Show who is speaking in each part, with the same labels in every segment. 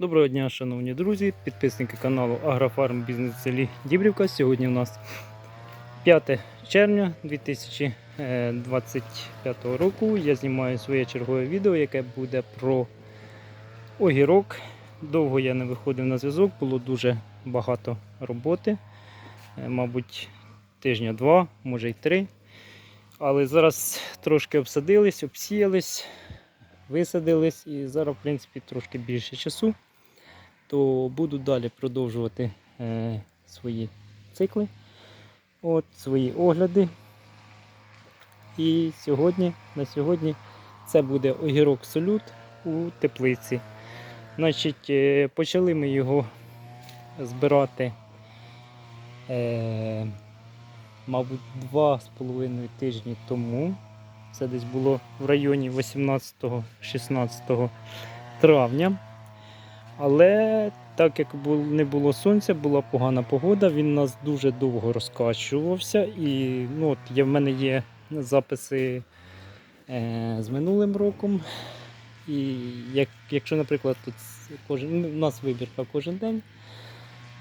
Speaker 1: Доброго дня, шановні друзі, підписники каналу Агрофарм Бізнес селі Дібрівка. Сьогодні у нас 5 червня 2025 року. Я знімаю своє чергове відео, яке буде про огірок. Довго я не виходив на зв'язок, було дуже багато роботи. Е, Мабуть, тижня два, може й три. Але зараз трошки обсадились, обсіялись, висадились і зараз, в принципі, трошки більше часу то буду далі продовжувати е, свої цикли, от, свої огляди. І сьогодні, на сьогодні це буде огірок солют у теплиці. Значить, е, почали ми його збирати, е, мабуть, два з половиною тижні тому. Це десь було в районі 18-16 травня. Але так як не було сонця, була погана погода, він нас дуже довго розкачувався. І ну, от в мене є записи е, з минулим роком. І як, якщо, наприклад, тут кожен, ну, у нас вибірка кожен день.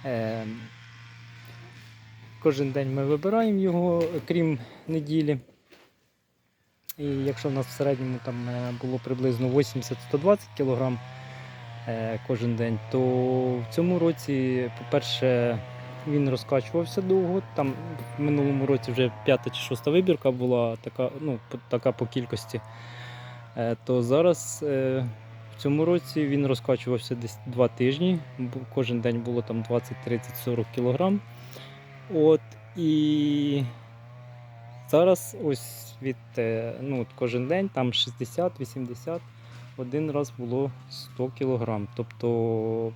Speaker 1: Е, кожен день ми вибираємо його, крім неділі. І якщо в нас в середньому там е, було приблизно 80-120 кг, е, кожен день, то в цьому році, по-перше, він розкачувався довго. Там в минулому році вже п'ята чи шоста вибірка була така, ну, така по кількості. Е, То зараз в цьому році він розкачувався десь два тижні. Кожен день було там 20, 30, 40 кілограм. От, і зараз ось від е, ну, кожен день там 60-80 один раз було 100 кг. Тобто,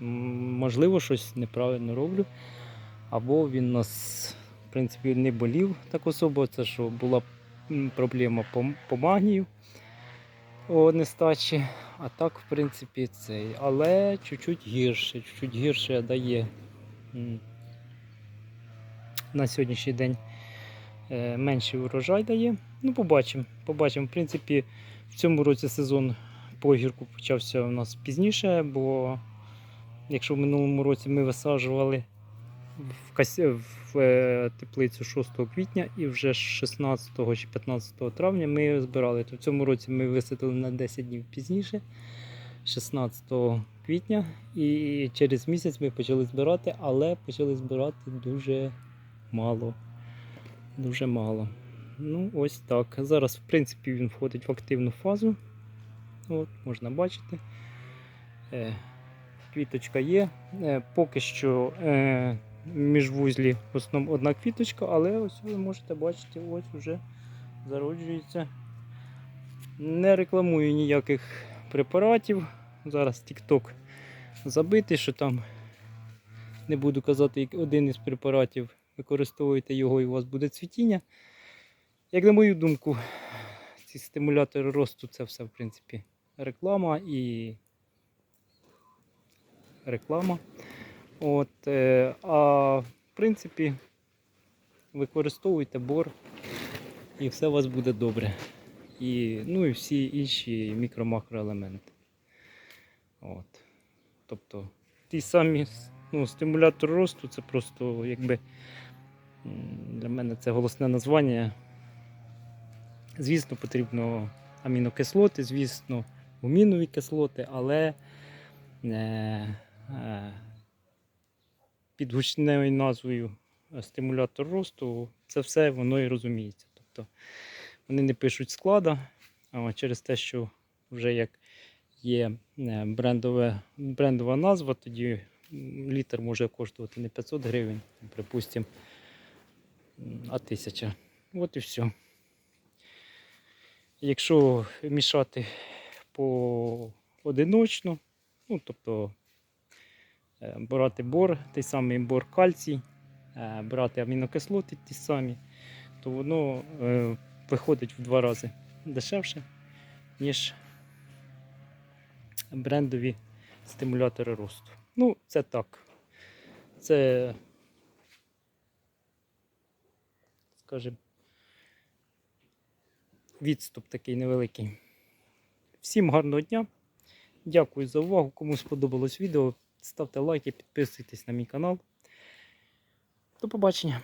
Speaker 1: можливо, щось неправильно роблю. Або він нас, в принципі, не болів так особо. Це що була проблема по, по магнію о нестачі. А так, в принципі, цей. Але чуть-чуть гірше, чуть-чуть гірше дає на сьогоднішній день менший урожай дає. Ну, побачимо. Побачимо. В принципі, в цьому році сезон по огірку почався у нас пізніше, бо якщо в минулому році ми висаджували в, касі, в е, теплицю 6 квітня і вже 16 чи 15 травня ми збирали, то в цьому році ми висадили на 10 днів пізніше, 16 квітня, і через місяць ми почали збирати, але почали збирати дуже мало. Дуже мало. Ну, ось так. Зараз, в принципі, він входить в активну фазу. От, можна бачити. Е, квіточка є. Е, поки що е, міжвузлі в основному одна квіточка, але ось ви можете бачити, ось вже зароджується. Не рекламую ніяких препаратів. Зараз TikTok забитий, що там не буду казати, один із препаратів використовуєте його і у вас буде цвітіння. Як на мою думку, ці стимулятори росту це все, в принципі, реклама і реклама. От, е, а в принципі, використовуйте бор і все у вас буде добре. І, ну і всі інші мікро-макроелементи. От. Тобто ті самі ну, стимулятор росту це просто якби для мене це голосне названня. Звісно, потрібно амінокислоти, звісно, гумінові кислоти, але е, е, під гучною назвою стимулятор росту це все воно і розуміється. Тобто вони не пишуть склада а через те, що вже як є е, брендове, брендова назва, тоді літр може коштувати не 500 гривень, припустимо, а 1000. От і все. Якщо мішати поодиночно, ну, тобто е, брати бор, той самий бор кальцій, е, брати амінокислоти ті самі, то воно е, виходить в два рази дешевше, ніж брендові стимулятори росту. Ну, це так. Це, скажімо, відступ такий невеликий. Всім гарного дня, Дякую за увагу. Кому сподобалось відео, ставте лайки, підписуйтесь на мій канал. До побачення.